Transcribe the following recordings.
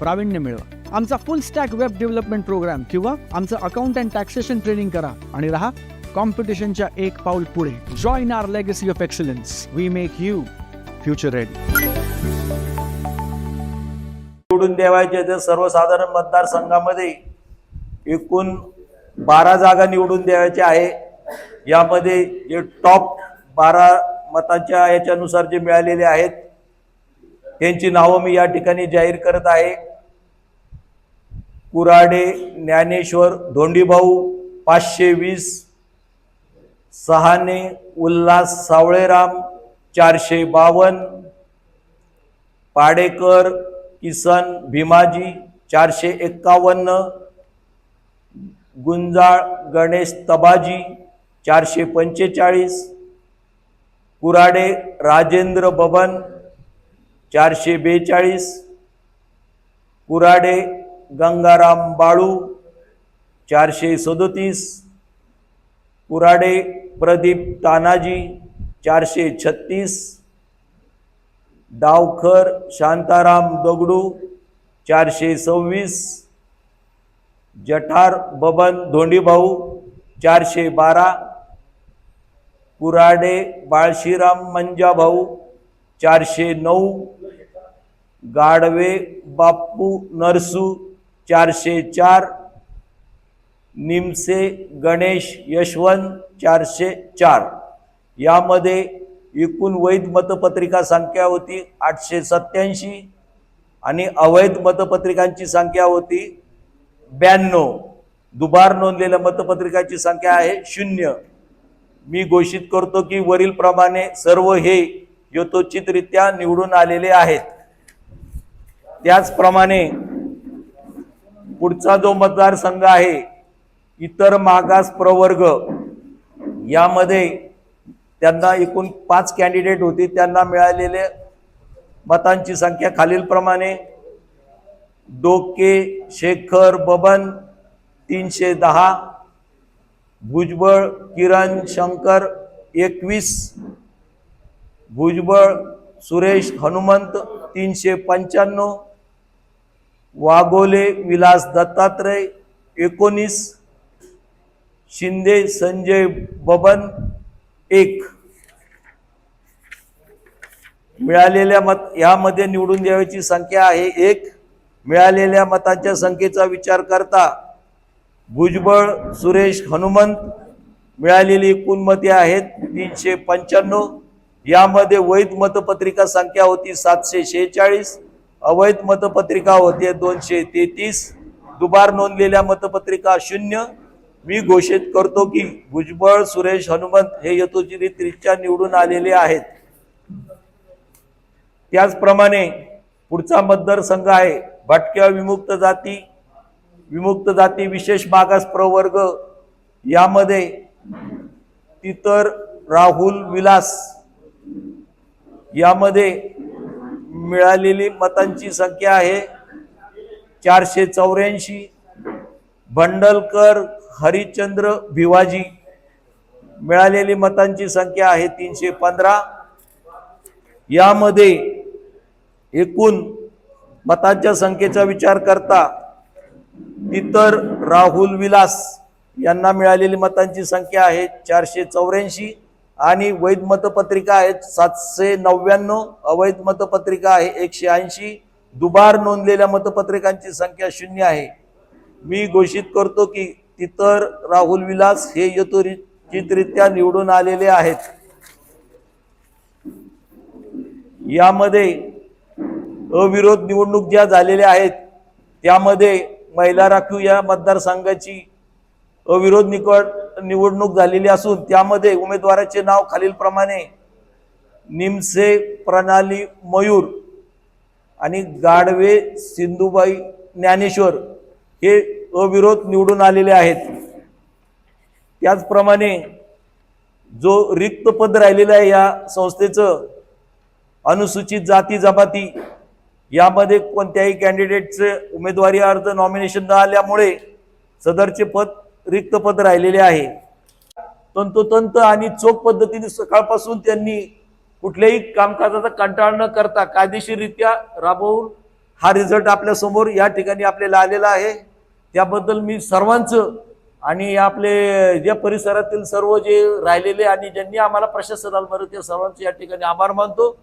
प्रावीण्य मिळवा. आमचा full stack web development program किंवा आमचं अकाउंट अँड टॅक्सेशन ट्रेनिंग करा आणि राहा कॉम्पिटिशनच्या एक पाऊल पुढे. Join our legacy of excellence we make you future ready निवडून द्यावायचे तर सर्वसाधारण मतदारसंघामध्ये एकूण बारा जागा निवडून द्यायचे आहे. यामध्ये जे टॉप बारा मतांच्या याच्यानुसार जे मिळालेले आहेत त्यांची नावं मी या ठिकाणी जाहीर करत आहे. कुराडे ज्ञानेश्वर धोंडीभाऊ पाचशे वीस सहाने उल्हास सावळेराम चारशे बावन्न पाडेकर किसन भीमाजी चारशे एक्कावन्न गुंजाळ गणेश तबाजी चारशे पंचेचाळीस कुराडे राजेंद्र बबन चारशे बेचाळीस कुराडे गंगाराम बाळू चारशे सदोतीस कुराडे प्रदीप तानाजी चारशे छत्तीस डावखर शांताराम दगडू चारशे सव्वीस जठार बबन धोंडीभाऊ चारशे बारा कुराडे बाळशीराम मंजाभाऊ चारशे नऊ गाडवे बाप्पू नरसू चारशे चार निमसे गणेश यशवंत चारशे चार. यामध्ये एकूण वैध मतपत्रिका संख्या होती आठशे सत्याऐंशी आणि अवैध मतपत्रिकांची संख्या होती ब्याण्णव. दुबार नोंदलेल्या मतपत्रिकांची संख्या आहे शून्य. मी घोषित करतो की वरीलप्रमाणे सर्व हे यथोचितरित्या निवडून आलेले आहेत. त्याचप्रमाणे पुढचा जो मतदारसंघ आहे इतर मागास प्रवर्ग यामध्ये त्यांना एकूण पाच कॅन्डिडेट होते. त्यांना मिळालेले मतांची संख्या खालीलप्रमाणे. डोके शेखर बबन तीनशे दहा. भुजबळ किरण शंकर एकवीस. भुजबळ सुरेश हनुमंत तीनशे पंच्याण्णव. वाघोले विलास दत्तात्रय एकोणीस शिंदे संजय बबन एक. मिळालेल्या मत यामध्ये निवडून द्यावयाची संख्या आहे एक. मिळालेल्या मतांच्या संख्येचा विचार करता भुजबळ सुरेश हनुमंत मिळालेली एकूण मते आहेत तीनशे पंच्याण्णव. यामध्ये वैध मतपत्रिका संख्या होती सातशे शेहेचाळीस. अवैध मतपत्रिका होते दोनशे तेहतीस. दुबार नोंदलेल्या मतपत्रिका शून्य. मी घोषित करतो की भुजबळ सुरेश हनुमंत हे यथोचितरित्या निवडून आलेले आहेत. त्याचप्रमाणे पुढचा मतदारसंघ आहे. भटक्या विमुक्त जाती विमुक्त जाती विशेष मागास प्रवर्ग. यामध्ये इतर राहुल विलास. यामध्ये मिळालेली मतांची संख्या आहे. चारशे चौऱ्याऐंशी. भंडलकर हरिश्चंद्र भिवाजी मिळालेली मतांची संख्या आहे तीनशे पंधरा. यामध्ये एकूण मतांच्या संख्येचा विचार करता इतर राहुल विलास यांना मिळालेली मतांची संख्या आहे चारशे चौऱ्याऐंशी. आणि वैध मतपत्रिका आहेत सातशे नव्याण्णव अवैध मतपत्रिका आहे एकशे ऐंशी. दुबार नोंदलेल्या मतपत्रिकांची संख्या शून्य आहे. मी घोषित करतो की तितर राहुल विलास हे यथोचितरित्या निवडून आलेले आहेत. यामध्ये अविरोध निवडणूक ज्या झालेल्या आहेत त्यामध्ये महिला राखीव या मतदारसंघाची अविरोध निकड निवडणूक झालेली असून त्यामध्ये उमेदवाराचे नाव खालीलप्रमाणे. निमसे प्रणाली मयूर आणि गाडवे सिंधुबाई ज्ञानेश्वर हे अविरोध निवडून आलेले आहेत. त्याचप्रमाणे जो रिक्त पद राहिलेलं आहे या संस्थेचं अनुसूचित जाती जमाती यामध्ये कोणत्याही कॅन्डिडेटचे उमेदवारी अर्ज नॉमिनेशन न आल्यामुळे सदरचे पद रिक्त पद राहिलेले आहे. तंतोतंत आणि चोख पद्धतीने सकाळपासून त्यांनी कुठल्याही कामकाजाचा कंटाळ न करता कायदेशीररित्या राबवून हा रिझल्ट आपल्यासमोर या ठिकाणी आपल्याला आलेला आहे. त्याबद्दल मी सर्वांचं आणि आपले ज्या परिसरातील सर्व जे राहिलेले आणि ज्यांनी आम्हाला प्रशासनाला त्या सर्वांचे या ठिकाणी आभार मानतो.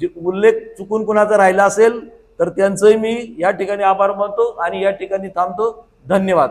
जे उल्लेख चुकून कुणाचा राहिला असेल तर त्यांचंही मी या ठिकाणी आभार मानतो आणि या ठिकाणी थांबतो. धन्यवाद.